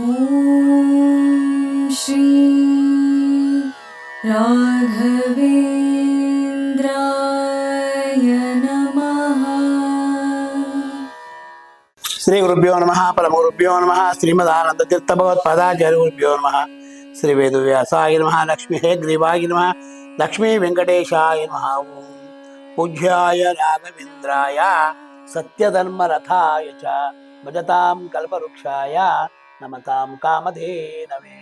ॐ नम राघवेन्द्राय नमः। श्रीगुरुभ्यो नमः, परमगुरुभ्यो नमः, श्रीमदानन्दतीर्थभगवत्पादाचार्यगुरुभ्यो लक्ष्मी हे नमः, लक्ष्मीहेग्रीवाय नमः, लक्ष्मीवेङ्कटेशाय नमः। ॐ पूज्याय राघवेन्द्राय, सत्यधर्मरथाय च, भजतां कल्पवृक्षाय ನಮತಾಂ ಕಾಮಧೇನವೇ.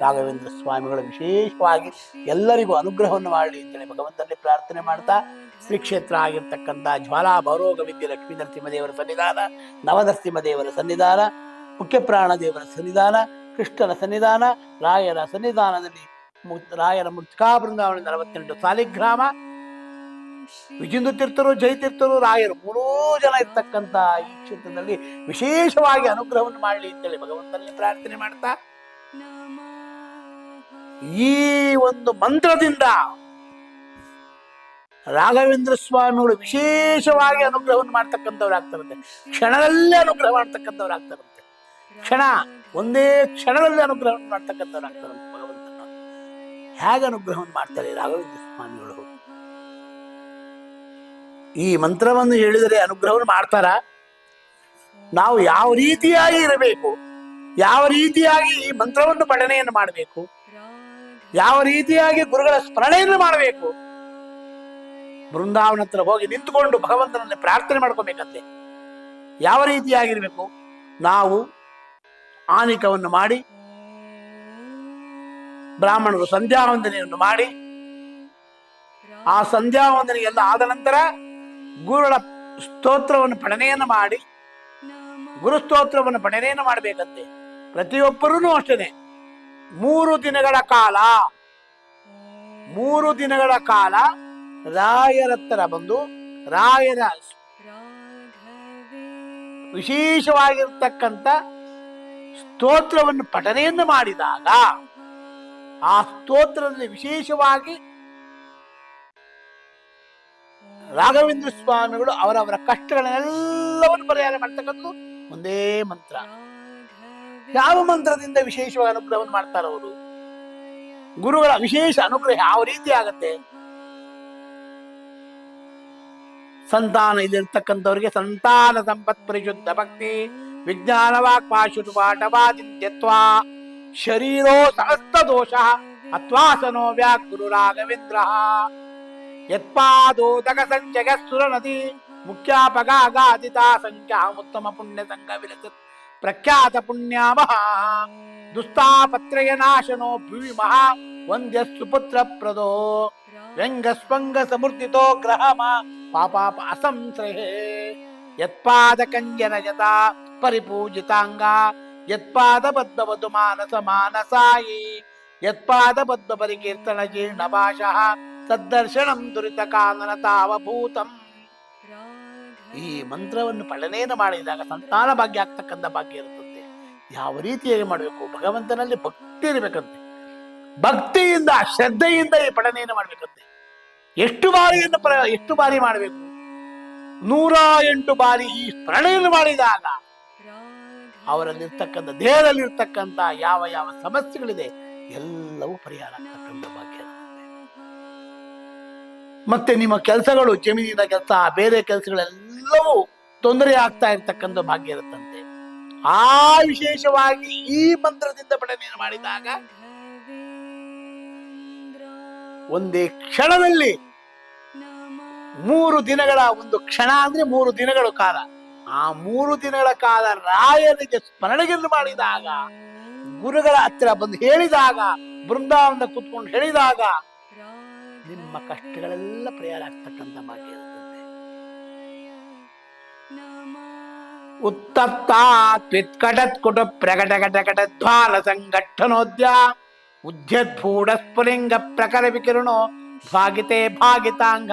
ರಾಘವೇಂದ್ರ ಸ್ವಾಮಿಗಳು ವಿಶೇಷವಾಗಿ ಎಲ್ಲರಿಗೂ ಅನುಗ್ರಹವನ್ನು ಮಾಡಲಿ ಅಂತೇಳಿ ಭಗವಂತನಲ್ಲಿ ಪ್ರಾರ್ಥನೆ ಮಾಡ್ತಾ ಶ್ರೀ ಕ್ಷೇತ್ರ ಆಗಿರ್ತಕ್ಕಂಥ ಜ್ವಾಲಾ ಭೌರೋಗ ವಿದ್ಯೆ ಲಕ್ಷ್ಮೀ ನರಸಿಂಹದೇವರ ಸನ್ನಿಧಾನ ನವನರಸಿಂಹದೇವರ ಸನ್ನಿಧಾನ ಮುಖ್ಯ ಪ್ರಾಣ ದೇವರ ಸನ್ನಿಧಾನ, ಕೃಷ್ಣನ ಸನ್ನಿಧಾನ, ರಾಯರ ಸನ್ನಿಧಾನದಲ್ಲಿ ರಾಯರ ಮುತ್ಕಾ ಬೃಂದಾವನ ನಲವತ್ತೆಂಟು ಸಾಲಿಗ್ರಾಮ ವಿಜಿಂದು ತೀರ್ಥರು ಜಯತೀರ್ಥರು, ರಾಯರು, ಮೂರೂ ಜನ ಇರ್ತಕ್ಕಂಥ ಈ ಕ್ಷೇತ್ರದಲ್ಲಿ ವಿಶೇಷವಾಗಿ ಅನುಗ್ರಹವನ್ನು ಮಾಡಲಿ ಅಂತೇಳಿ ಭಗವಂತನಲ್ಲಿ ಪ್ರಾರ್ಥನೆ ಮಾಡ್ತಾ, ಈ ಒಂದು ಮಂತ್ರದಿಂದ ರಾಘವೇಂದ್ರ ಸ್ವಾಮಿಗಳು ವಿಶೇಷವಾಗಿ ಅನುಗ್ರಹವನ್ನು ಮಾಡ್ತಕ್ಕಂಥವ್ರಾಗ್ತಾರಂತೆ. ಕ್ಷಣದಲ್ಲೇ ಅನುಗ್ರಹ ಮಾಡ್ತಕ್ಕಂಥವ್ರು ಆಗ್ತಾರಂತೆ ಕ್ಷಣ, ಒಂದೇ ಕ್ಷಣದಲ್ಲಿ ಅನುಗ್ರಹವನ್ನು ಮಾಡ್ತಕ್ಕಂಥವ್ರಾಗ್ತಾರಂತೆ ಭಗವಂತನ. ಹೇಗೆ ಅನುಗ್ರಹವನ್ನು ಮಾಡ್ತಾರೆ ರಾಘವೇಂದ್ರ ಸ್ವಾಮಿಗಳು? ಈ ಮಂತ್ರವನ್ನು ಹೇಳಿದರೆ ಅನುಗ್ರಹವನ್ನು ಮಾಡ್ತಾರ? ನಾವು ಯಾವ ರೀತಿಯಾಗಿ ಇರಬೇಕು, ಯಾವ ರೀತಿಯಾಗಿ ಈ ಮಂತ್ರವನ್ನು ಪಠಣೆಯನ್ನು ಮಾಡಬೇಕು, ಯಾವ ರೀತಿಯಾಗಿ ಗುರುಗಳ ಸ್ಮರಣೆಯನ್ನು ಮಾಡಬೇಕು? ಬೃಂದಾವನ ಹತ್ರ ಹೋಗಿ ನಿಂತುಕೊಂಡು ಭಗವಂತನನ್ನು ಪ್ರಾರ್ಥನೆ ಮಾಡ್ಕೋಬೇಕಂತೆ. ಯಾವ ರೀತಿಯಾಗಿರ್ಬೇಕು ನಾವು ಆನಿಕವನ್ನು ಮಾಡಿ, ಬ್ರಾಹ್ಮಣರು ಸಂಧ್ಯಾ ವಂದನೆಯನ್ನು ಮಾಡಿ, ಆ ಸಂಧ್ಯಾ ಆದ ನಂತರ ಗುರುಗಳ ಸ್ತೋತ್ರವನ್ನು ಪಠನೆಯನ್ನು ಮಾಡಿ, ಗುರು ಸ್ತೋತ್ರವನ್ನು ಪಠಣೆಯನ್ನು ಮಾಡಬೇಕಂತೆ. ಪ್ರತಿಯೊಬ್ಬರೂ ಅಷ್ಟೇ ಮೂರು ದಿನಗಳ ಕಾಲ, ಮೂರು ದಿನಗಳ ಕಾಲ ರಾಯರತ್ತರ ಬಂದು ರಾಯರ ವಿಶೇಷವಾಗಿರ್ತಕ್ಕಂಥ ಸ್ತೋತ್ರವನ್ನು ಪಠನೆಯನ್ನು ಮಾಡಿದಾಗ, ಆ ಸ್ತೋತ್ರದಲ್ಲಿ ವಿಶೇಷವಾಗಿ ರಾಘವೇಂದ್ರ ಸ್ವಾಮಿಗಳು ಅವರವರ ಕಷ್ಟಗಳನ್ನೆಲ್ಲವನ್ನು ಪರಿಹಾರ ಮಾಡ್ತಕ್ಕಂಥದ್ದು ಒಂದೇ ಮಂತ್ರ. ಯಾವ ಮಂತ್ರದಿಂದ ವಿಶೇಷವಾದ ಅನುಗ್ರಹವನ್ನು ಮಾಡ್ತಾರೆ ಅವರು? ಗುರುಗಳ ವಿಶೇಷ ಅನುಗ್ರಹ ಯಾವ ರೀತಿ ಆಗತ್ತೆ? ಸಂತಾನ ಇಲ್ಲಿರ್ತಕ್ಕಂಥವ್ರಿಗೆ ಸಂತಾನ ಸಂಪತ್ ಪರಿಶುದ್ಧ ಭಕ್ತಿ, ವಿಜ್ಞಾನ ವಾಕ್ ಪಾಶುತು ಪಾಠವಾದಿತ್ಯತ್ವ, ಶರೀರೋ ಸಹಸ್ತ ದೋಷ ಅತ್ವಾಸನೋ ವ್ಯಾಕ್ ಗುರು ರಾಘವೇಂದ್ರ. యత్పాదోదక సంచగస్తుర నది ముఖ్యాపగాగాదితా సంఖ్యాముత్తమ పుణ్య సంఘ విలసత్ ప్రఖ్యాత పుణ్యామహ దుస్తాపత్రయ నాశనో భూమి మహా వంద్యస్సు పుత్ర ప్రదో వ్యంగస్వంగ సమృద్ధితో గ్రహమ పాపాప అసంశ్రహే పరిపూజితాంగా యత్పాద మానస మానసాయి. యత్పాద పరికీర్తన జీర్ణ భాష ಸದ್ದರ್ಶನಂ ದುರಿತ ಕಾನನ ತಾವಭೂತಂ. ಈ ಮಂತ್ರವನ್ನು ಪಠನೆಯನ್ನು ಮಾಡಿದಾಗ ಸಂತಾನ ಭಾಗ್ಯ ಆಗ್ತಕ್ಕಂಥ ಭಾಗ್ಯ ಇರುತ್ತದೆ. ಯಾವ ರೀತಿಯಾಗಿ ಮಾಡಬೇಕು? ಭಗವಂತನಲ್ಲಿ ಭಕ್ತಿ ಇರಬೇಕಂತೆ. ಭಕ್ತಿಯಿಂದ, ಶ್ರದ್ಧೆಯಿಂದ ಈ ಪಠನೆಯನ್ನು ಮಾಡಬೇಕಂತೆ. ಎಷ್ಟು ಬಾರಿಯನ್ನು ಎಷ್ಟು ಬಾರಿ ಮಾಡಬೇಕು? ನೂರ ಎಂಟು ಬಾರಿ ಈ ಸ್ಮರಣೆಯನ್ನು ಮಾಡಿದಾಗ ಅವರಲ್ಲಿರ್ತಕ್ಕಂಥ ದೇಹದಲ್ಲಿರ್ತಕ್ಕಂಥ ಯಾವ ಯಾವ ಸಮಸ್ಯೆಗಳಿದೆ, ಎಲ್ಲವೂ ಪರಿಹಾರ ಆಗ್ತಕ್ಕಂಥ ಭಾಗ್ಯ. ಮತ್ತೆ ನಿಮ್ಮ ಕೆಲಸಗಳು, ಜಮೀನಿನ ಕೆಲಸ, ಬೇರೆ ಕೆಲಸಗಳೆಲ್ಲವೂ ತೊಂದರೆ ಆಗ್ತಾ ಇರ್ತಕ್ಕಂಥ ಭಾಗ್ಯ ಇರುತ್ತಂತೆ. ಆ ವಿಶೇಷವಾಗಿ ಈ ಮಂತ್ರದಿಂದ ಪಠನೆಯನ್ನು ಮಾಡಿದಾಗ ಒಂದೇ ಕ್ಷಣದಲ್ಲಿ ಮೂರು ದಿನಗಳ ಒಂದು ಕ್ಷಣ ಅಂದ್ರೆ ಮೂರು ದಿನಗಳ ಕಾಲ. ಆ ಮೂರು ದಿನಗಳ ಕಾಲ ರಾಯನಿಗೆ ಸ್ಮರಣೆಯನ್ನು ಮಾಡಿದಾಗ, ಗುರುಗಳ ಹತ್ತಿರ ಬಂದು ಹೇಳಿದಾಗ ಬೃಂದಾವನ ಕೂತ್ಕೊಂಡು ಹೇಳಿದಾಗ ನಿಮ್ಮ ಕಷ್ಟಗಳೆಲ್ಲ ಪರಿಹಾರ ಆಗ್ತಕ್ಕಂಥ ಭಾಗ್ಯ ಇರುತ್ತದೆ ಉತ್ತಪ್ತಾತ್ವಿತ್ಕಟತ್ ಕುಟ ಪ್ರಕಟ ಕಟ ಕಟ ಧ್ವಾಲ ಸಂಘಟನೋದ್ಯ ಉದ್ಯದ್ಭೂಡ ಸ್ಫುಲಿಂಗ ಪ್ರಕರ ವಿಕಿರಣೋ ಭಾಗಿತೆ ಭಾಗಿತಾಂಗ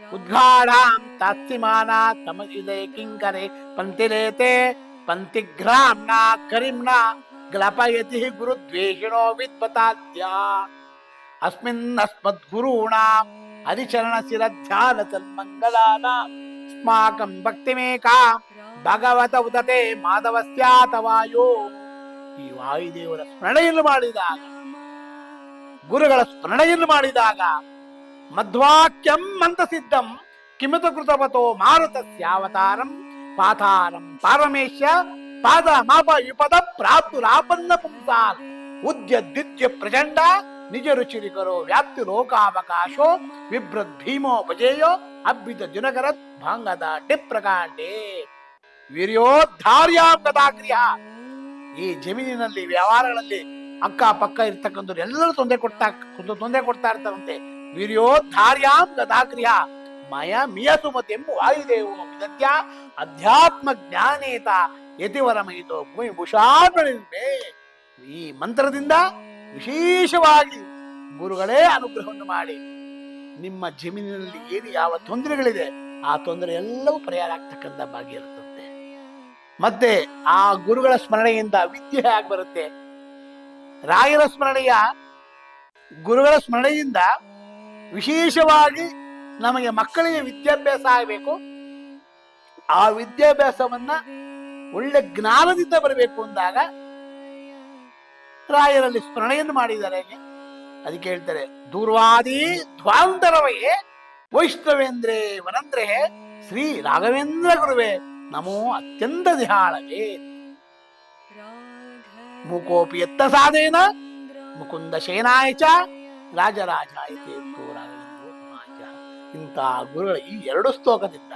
ಉದ್ಘಾಢಾಂ ತಾಸ್ತಿಮಾನ ತಮಸಿದೆ ಕಿಂಕರೆ ಪಂತಿರೇತೆ ಪಂತಿಗ್ರಾಮ್ನ ಕರಿಮ್ನ ಗ್ಲಪಯತಿ ಗುರುದ್ವೇಷಿಣೋ ವಿದ್ವತಾದ್ಯ ಅಸ್ಮಿನ್ ಅಸ್ಮದ್ಗುರುಣಾಂ ಅಧಿಚರಣ ಶಿರ ಧ್ಯಾನ ಸನ್ಮಂಗಲಾನ ಸ್ಮಾಕಂ ಭಕ್ತಿಮೇಕಾ ಭಗವತ ಉದತೆ ಮಾಧವಸ್ಯಾತ ವಾಯು ಈ ವಾಯುದೇವರ ಸ್ಮರಣೆಯನ್ನು ಮಾಡಿದಾಗ ಗುರುಗಳ ಸ್ಮರಣೆಯನ್ನು ಮಾಡಿದಾಗ ಮಧ್ವಾಕ್ಯಂ ಮಂತ ಸಿದ್ಧಂ ಕಿಮತ ಕೃತವತೋ ಮಾರುತಸ್ಯಾವತಾರಂ ಪಾತಾರಂ ಪಾರಮೇಶ ಪಾದ ಮಾಪ ವಿಪದ ಪ್ರಾಪ್ತುರಾಪನ್ನ ಪುಂಸಾನ್ ಉದ್ಯದ್ದಿತ್ಯ ಪ್ರಚಂಡ ನಿಜ ರುಚಿರಿಕರೋ ವ್ಯಾಪ್ತಿ ಲೋಕಾವಕಾಶೋ ವಿಭ್ರದ್ ಭೀಮೋ ಭಜೇಯೋ ಅಬ್ಬಿದ ಜುನಗರತ್ ಭಾಂಗದ ಟಿಪ್ರಕಾಂಡೆ. ವೀರ್ಯೋದ್ಧಾರ್ಯಾಂಗದಾಗ್ರಿಯ ಈ ಜಮೀನಿನಲ್ಲಿ, ವ್ಯವಹಾರಗಳಲ್ಲಿ ಅಕ್ಕ ಪಕ್ಕ ಇರ್ತಕ್ಕಂಥ ಎಲ್ಲರೂ ತೊಂದರೆ ಕೊಡ್ತಾ ತೊಂದರೆ ಕೊಡ್ತಾ ಇರ್ತಾರಂತೆ ವೀರ್ಯೋದ್ಧಾರ್ಯಾಂಗದಾಗ್ರಿಯ ಮಯ ಮಿಯ ಸುಮತಿಂ ವಾಯುದೇವ ವಿದತ್ಯ ಅಧ್ಯಾತ್ಮ ಜ್ಞಾನೇತ ಯತಿವರಮಯಿತು ಭೂಮಿ ಈ ಮಂತ್ರದಿಂದ ವಿಶೇಷವಾಗಿ ಗುರುಗಳೇ ಅನುಗ್ರಹವನ್ನು ಮಾಡಿ. ನಿಮ್ಮ ಜಮೀನಿನಲ್ಲಿ ಏನು ಯಾವ ತೊಂದರೆಗಳಿದೆ, ಆ ತೊಂದರೆ ಎಲ್ಲವೂ ಪರಿಹಾರ ಆಗ್ತಕ್ಕಂಥ ಭಾಗ್ಯ ಇರುತ್ತದೆ ಮತ್ತೆ ಆ ಗುರುಗಳ ಸ್ಮರಣೆಯಿಂದ ವಿದ್ಯೆ ಆಗಿ ಬರುತ್ತೆ? ರಾಯರ ಸ್ಮರಣೆಯ, ಗುರುಗಳ ಸ್ಮರಣೆಯಿಂದ ವಿಶೇಷವಾಗಿ ನಮಗೆ ಮಕ್ಕಳಿಗೆ ವಿದ್ಯಾಭ್ಯಾಸ ಆಗಬೇಕು. ಆ ವಿದ್ಯಾಭ್ಯಾಸವನ್ನ ಒಳ್ಳೆ ಜ್ಞಾನದಿಂದ ಬರಬೇಕು ಅಂದಾಗ ರಾಯರಲ್ಲಿ ಸ್ಮರಣೆಯನ್ನು ಮಾಡಿದ್ದಾರೆ. ಅದಕ್ಕೆ ಹೇಳ್ತಾರೆ, ದೂರ್ವಾದಿ ಧ್ವಾಂತರವೇ ವೈಷ್ಣವೇಂದ್ರೇ ವನಂದ್ರೆ ಶ್ರೀ ರಾಘವೇಂದ್ರ ಗುರುವೇ ನಮೋ ಅತ್ಯಂತ ದಿಹಾಳವೇ ಮೂಕೋಪಿ ಎತ್ತ ಸಾಧೇನ, ಮುಕುಂದ ಶೇನಾಯ ಚ, ರಾಜರಾಜಾಯ ತೇತ್ತು ರಾಘವೇಂದ್ರೋ ಸಮಾಜ ಇಂಥ ಗುರುಗಳ ಈ ಎರಡು ಸ್ತೋಕದಿಂದ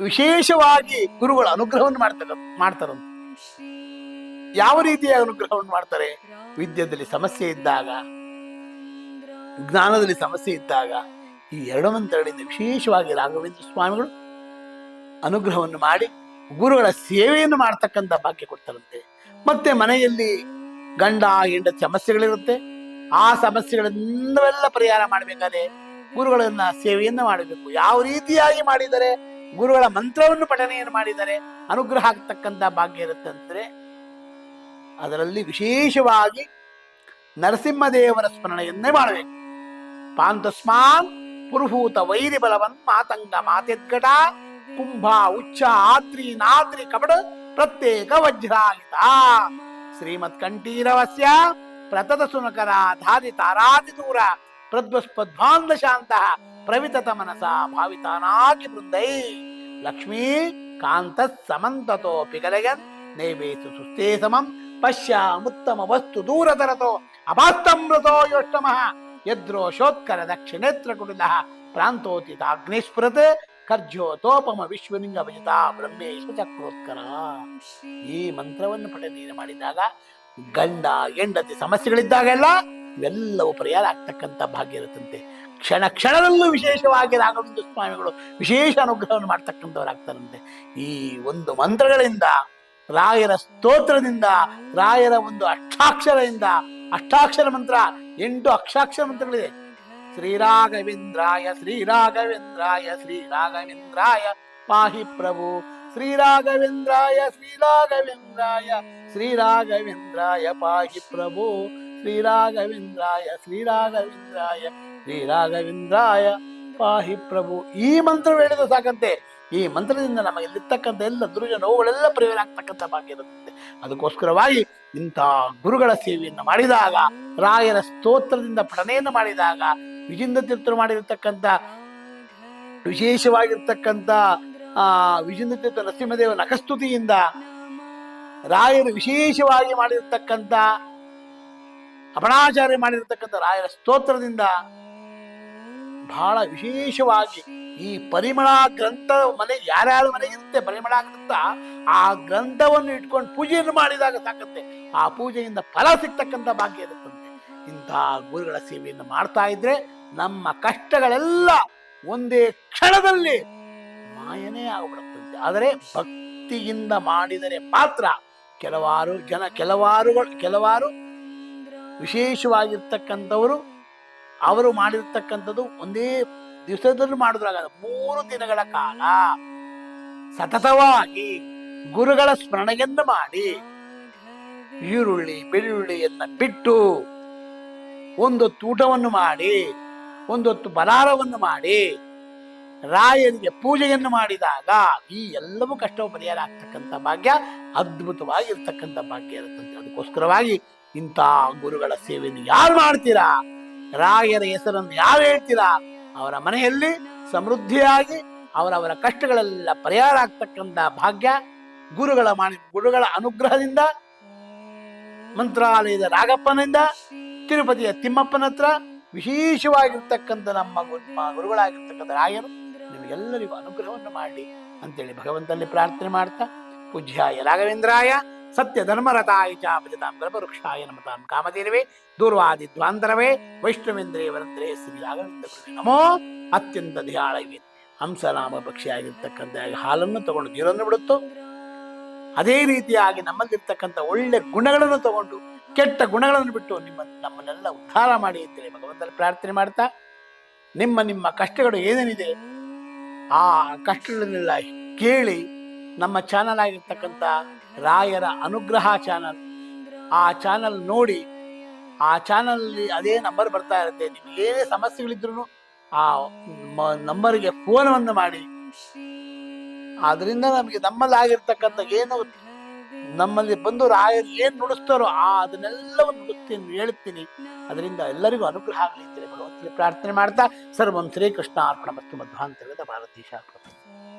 ವಿಶೇಷವಾಗಿ ಗುರುಗಳ ಅನುಗ್ರಹವನ್ನು ಮಾಡ್ತಾರೆ ಮಾಡ್ತಾರಂತೆ. ಯಾವ ರೀತಿಯ ಅನುಗ್ರಹವನ್ನು ಮಾಡ್ತಾರೆ? ವಿದ್ಯೆಯಲ್ಲಿ ಸಮಸ್ಯೆ ಇದ್ದಾಗ, ಜ್ಞಾನದಲ್ಲಿ ಸಮಸ್ಯೆ ಇದ್ದಾಗ, ಈ ಎರಡು ಮಂತ್ರಗಳಿಂದ ವಿಶೇಷವಾಗಿ ರಾಘವೇಂದ್ರ ಸ್ವಾಮಿಗಳು ಅನುಗ್ರಹವನ್ನು ಮಾಡಿ, ಗುರುಗಳ ಸೇವೆಯನ್ನು ಮಾಡ್ತಕ್ಕಂಥ ಭಾಗ್ಯ ಕೊಡ್ತಾರಂತೆ. ಮತ್ತೆ ಮನೆಯಲ್ಲಿ ಗಂಡ ಹೆಂಡ ಸಮಸ್ಯೆಗಳಿರುತ್ತೆ. ಆ ಸಮಸ್ಯೆಗಳನ್ನೆಲ್ಲ ಪರಿಹಾರ ಮಾಡಬೇಕಾದ್ರೆ ಗುರುಗಳನ್ನ ಸೇವೆಯನ್ನು ಮಾಡಬೇಕು. ಯಾವ ರೀತಿಯಾಗಿ ಮಾಡಿದರೆ, ಗುರುಗಳ ಮಂತ್ರವನ್ನು ಪಠನೆಯನ್ನು ಮಾಡಿದರೆ, ಅನುಗ್ರಹ ಆಗ್ತಕ್ಕಂಥ ಭಾಗ್ಯ ಇರುತ್ತೆ ಅಂದ್ರೆ ಅದರಲ್ಲಿ ವಿಶೇಷವಾಗಿ ನರಸಿಂಹದೇವರ ಸ್ಮರಣೆಯನ್ನೇ ಮಾಡಬೇಕು ಪಾಂತಸ್ಮಾನ್ ಪುರುಹೂತ ವೈರಿ ಬಲವನ್ ಮಾತಂಗ ಮಾತೆದ್ಗಟ ಕುಂಭ ಉಚ್ಚ ಆದ್ರಿ ನಾದ್ರಿ ಕಬಡ ಪ್ರತ್ಯೇಕ ವಜ್ರಾಯಿತ ಶ್ರೀಮತ್ ಕಂಠೀರವಸ್ಯ ಪ್ರತತ ಸುನಕರ ಧಾರಿ ತಾರಾದಿ ದೂರ ಪ್ರದ್ವಸ್ಪದ್ವಾಂದ ಶಾಂತ ಪ್ರವಿತತ ಮನಸ ಭಾವಿತಾನಾಗಿ ಬೃಂದೈ ಲಕ್ಷ್ಮೀ ಕಾಂತ ಸಮಂತತೋ ಪಿಗಲಯನ್ ನೈವೇಸು ಸುಸ್ಥೇ ಸಮಂ ಪಶ್ಯ ಮುತ್ತಮ ವಸ್ತು ದೂರತರತೋ ಅಭಾಸ್ತಮೃತೋ ಯೋಷ್ಟಮಃ. ಯದ್ರೋಶೋತ್ಕರ ದಕ್ಷಿಣೇತ್ರ ಕುಟಿಲ ಪ್ರಾಂತೋತಿತ ಅಗ್ನಿಸ್ಫುರತ್ ಕರ್ಜೋತೋಪಮ ವಿಶ್ವಲಿಂಗ ಭಜಿತ ಬ್ರಹ್ಮೇಶ ಚಕ್ರೋತ್ಕರ ಈ ಮಂತ್ರವನ್ನು ಪಠನೆಯನ್ನು ಮಾಡಿದಾಗ, ಗಂಡ ಹೆಂಡತಿ ಸಮಸ್ಯೆಗಳಿದ್ದಾಗೆಲ್ಲ ಇವೆಲ್ಲವೂ ಪರಿಹಾರ ಆಗ್ತಕ್ಕಂಥ ಭಾಗ್ಯ ಇರುತ್ತಂತೆ. ಕ್ಷಣ ಕ್ಷಣದಲ್ಲೂ ವಿಶೇಷವಾಗಿ ರಾಘವೇಂದ್ರ ಸ್ವಾಮಿಗಳು ವಿಶೇಷ ಅನುಗ್ರಹವನ್ನು ಮಾಡ್ತಕ್ಕಂಥವರಾಗ್ತಾರಂತೆ ಈ ಒಂದು ಮಂತ್ರಗಳಿಂದ ರಾಯರ ಸ್ತೋತ್ರದಿಂದ, ರಾಯರ ಒಂದು ಅಷ್ಟಾಕ್ಷರದಿಂದ, ಅಷ್ಟಾಕ್ಷರ ಮಂತ್ರ, ಎಂಟು ಅಕ್ಷಾಕ್ಷರ ಮಂತ್ರಗಳಿದೆ ಶ್ರೀರಾಘವೇಂದ್ರಾಯ ಶ್ರೀರಾಘವೇಂದ್ರಾಯ ಶ್ರೀರಾಘವೇಂದ್ರಾಯ, ಪಾಹಿ ಪ್ರಭು. ಶ್ರೀರಾಘವೇಂದ್ರಾಯ ಶ್ರೀರಾಘವೇಂದ್ರಾಯ ಶ್ರೀರಾಘವೇಂದ್ರಾಯ, ಪಾಹಿ ಪ್ರಭು. ಶ್ರೀರಾಘವೇಂದ್ರಾಯ ಶ್ರೀರಾಘವೇಂದ್ರಾಯ ಶ್ರೀರಾಘವೇಂದ್ರಾಯ, ಪಾಹಿ ಪ್ರಭು. ಈ ಮಂತ್ರ ಹೇಳಿದ ಸಾಕಂತೆ. ಈ ಮಂತ್ರದಿಂದ ನಮಗೆಲ್ಲಿರ್ತಕ್ಕಂಥ ಎಲ್ಲ ದುರ್ಜ ನೋವುಗಳೆಲ್ಲ ಪರಿಹಾರ ಆಗ್ತಕ್ಕಂಥ ಭಾಗ್ಯ ಇರುತ್ತೆ ಅದಕ್ಕೋಸ್ಕರವಾಗಿ ಇಂಥ ಗುರುಗಳ ಸೇವೆಯನ್ನು ಮಾಡಿದಾಗ, ರಾಯರ ಸ್ತೋತ್ರದಿಂದ ಪಠನೆಯನ್ನು ಮಾಡಿದಾಗ, ವಿಜಿಂದ ತೀರ್ಥರು ಮಾಡಿರತಕ್ಕಂಥ, ವಿಶೇಷವಾಗಿರ್ತಕ್ಕಂಥ, ಆ, ವಿಜಿಂದ ತೀರ್ಥ ನರಸಿಂಹದೇವ ನಕಸ್ತುತಿಯಿಂದ ರಾಯರು ವಿಶೇಷವಾಗಿ ಮಾಡಿರ್ತಕ್ಕಂಥ, ಅಪಣಾಚಾರ್ಯ ಮಾಡಿರ್ತಕ್ಕಂಥ ರಾಯರ ಸ್ತೋತ್ರದಿಂದ ಬಹಳ ವಿಶೇಷವಾಗಿ ಈ ಪರಿಮಳ ಗ್ರಂಥ ಮನೆ, ಯಾರ್ಯಾರ ಮನೆ ಇರುತ್ತೆ ಪರಿಮಳ ಗ್ರಂಥ, ಆ ಗ್ರಂಥವನ್ನು ಇಟ್ಕೊಂಡು ಪೂಜೆಯನ್ನು ಮಾಡಿದಾಗ ಸಾಕತ್ತೆ. ಆ ಪೂಜೆಯಿಂದ ಫಲ ಸಿಗ್ತಕ್ಕಂಥ ಭಾಗ್ಯ ಇರುತ್ತಂತೆ. ಇಂಥ ಗುರುಗಳ ಸೇವೆಯನ್ನು ಮಾಡ್ತಾ ಇದ್ರೆ ನಮ್ಮ ಕಷ್ಟಗಳೆಲ್ಲ ಒಂದೇ ಕ್ಷಣದಲ್ಲಿ ಮಾಯನೇ ಆಗ್ಬಿಡುತ್ತಂತೆ. ಆದರೆ ಭಕ್ತಿಯಿಂದ ಮಾಡಿದರೆ ಮಾತ್ರ ಕೆಲವಾರು ಜನ, ಕೆಲವಾರುಗಳು, ಕೆಲವಾರು ವಿಶೇಷವಾಗಿರ್ತಕ್ಕಂಥವರು ಅವರು ಮಾಡಿರ್ತಕ್ಕಂಥದ್ದು ಒಂದೇ ದಿವಸದಲ್ಲೂ ಮಾಡಿದ್ರಾಗಲ್ಲ ಮೂರು ದಿನಗಳ ಕಾಲ ಸತತವಾಗಿ ಗುರುಗಳ ಸ್ಮರಣೆಯನ್ನು ಮಾಡಿ ಈರುಳ್ಳಿ, ಬೆಳ್ಳುಳ್ಳಿಯನ್ನ ಬಿಟ್ಟು ಒಂದೊತ್ತು ಊಟವನ್ನು ಮಾಡಿ ಒಂದೊತ್ತು ಬಲಾರವನ್ನು ಮಾಡಿ ರಾಯನಿಗೆ ಪೂಜೆಯನ್ನು ಮಾಡಿದಾಗ ಈ ಎಲ್ಲವೂ ಕಷ್ಟವು ಪರಿಹಾರ ಆಗ್ತಕ್ಕಂಥ ಭಾಗ್ಯ, ಅದ್ಭುತವಾಗಿರ್ತಕ್ಕಂಥ ಭಾಗ್ಯ ಇರುತ್ತಂತೆ ಅದಕ್ಕೋಸ್ಕರವಾಗಿ ಇಂಥ ಗುರುಗಳ ಸೇವೆಯನ್ನು ಯಾರು ಮಾಡ್ತೀರಾ? ರಾಯರ ಹೆಸರನ್ನು ಯಾರು ಹೇಳ್ತೀರಾ? ಅವರ ಮನೆಯಲ್ಲಿ ಸಮೃದ್ಧಿಯಾಗಿ ಅವರವರ ಕಷ್ಟಗಳೆಲ್ಲ ಪರಿಹಾರ ಆಗ್ತಕ್ಕಂಥ ಭಾಗ್ಯ ಗುರುಗಳ ಮಾಡಿ ಗುರುಗಳ ಅನುಗ್ರಹದಿಂದ, ಮಂತ್ರಾಲಯದ ರಾಗಪ್ಪನಿಂದ ತಿರುಪತಿಯ ತಿಮ್ಮಪ್ಪನ ಹತ್ರ ವಿಶೇಷವಾಗಿರ್ತಕ್ಕಂಥ ನಮ್ಮ ಗುರುಗಳಾಗಿರ್ತಕ್ಕಂಥ ರಾಯರು ನಿಮಗೆಲ್ಲರಿಗೂ ಅನುಗ್ರಹವನ್ನು ಮಾಡಿ ಅಂತೇಳಿ ಭಗವಂತನಲ್ಲಿ ಪ್ರಾರ್ಥನೆ ಮಾಡ್ತಾ, ಪೂಜ್ಯಾಯ ರಾಘವೇಂದ್ರಾಯ ಸತ್ಯ ಧರ್ಮರತಾಯ ಚ ಭಜತಾಂ ಗರ್ಭವೃಕ್ಷಾಯ ನಮತಾಂ ಕಾಮಧೇನವೇ, ದೂರ್ವಾದಿ ದ್ವಾಂತರವೇ ವೈಷ್ಣವೇಂದ್ರೇ ವರಂದ್ರೇ ಶ್ರೀ ರಾಘವೇಂದ್ರ ನಮೋ. ಅತ್ಯಂತ ಧ್ಯಾಳವೇ ಹಂಸನಾಮ ಪಕ್ಷಿಯಾಗಿರ್ತಕ್ಕಂಥ ಹಾಲನ್ನು ತಗೊಂಡು ನೀರನ್ನು ಬಿಡುತ್ತೋ. ಅದೇ ರೀತಿಯಾಗಿ ನಮ್ಮಲ್ಲಿರ್ತಕ್ಕಂಥ ಒಳ್ಳೆ ಗುಣಗಳನ್ನು ತಗೊಂಡು, ಕೆಟ್ಟ ಗುಣಗಳನ್ನು ಬಿಟ್ಟು ನಿಮ್ಮ, ನಮ್ಮನ್ನೆಲ್ಲ ಉದ್ಧಾರ ಮಾಡಿ ಅಂತೇಳಿ ಭಗವಂತನ ಪ್ರಾರ್ಥನೆ ಮಾಡ್ತಾ, ನಿಮ್ಮ ನಿಮ್ಮ ಕಷ್ಟಗಳು ಏನೇನಿದೆ, ಆ ಕಷ್ಟಗಳನ್ನೆಲ್ಲ ಕೇಳಿ ನಮ್ಮ ಚಾನಲ್ ಆಗಿರ್ತಕ್ಕಂಥ ರಾಯರ ಅನುಗ್ರಹ ಚಾನಲ್ ಆ ಚಾನಲ್ ನೋಡಿ, ಆ ಚಾನಲಲ್ಲಿ ಅದೇ ನಂಬರ್ ಬರ್ತಾ ಇರುತ್ತೆ. ನಿಮ್ಗೆ ಏನೇ ಸಮಸ್ಯೆಗಳಿದ್ರು ಆ ನಂಬರ್ಗೆ ಫೋನವನ್ನು ಮಾಡಿ. ಅದರಿಂದ ನಮಗೆ ನಮ್ಮಲ್ಲಿ ಆಗಿರ್ತಕ್ಕಂಥ ಏನು ನಮ್ಮಲ್ಲಿ ಬಂದು ರಾಯರು ಏನ್ ನುಡಿಸ್ತಾರೋ ಆ ಅದನ್ನೆಲ್ಲವನ್ನು ನುಡಿಸ್ತೀನಿ ಹೇಳ್ತೀನಿ ಅದರಿಂದ ಎಲ್ಲರಿಗೂ ಅನುಗ್ರಹ ಆಗಲಿ ಅಂತೇಳಿ ಭಗವಂತನಿಗೆ ಪ್ರಾರ್ಥನೆ ಮಾಡ್ತಾ, ಸರ್ವಂ ಶ್ರೀಕೃಷ್ಣ ಅರ್ಪಣ ಮತ್ತು ಮಧ್ವಾಂತರದ ಭಾರತೀಶ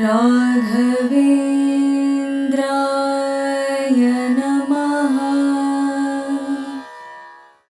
राघवे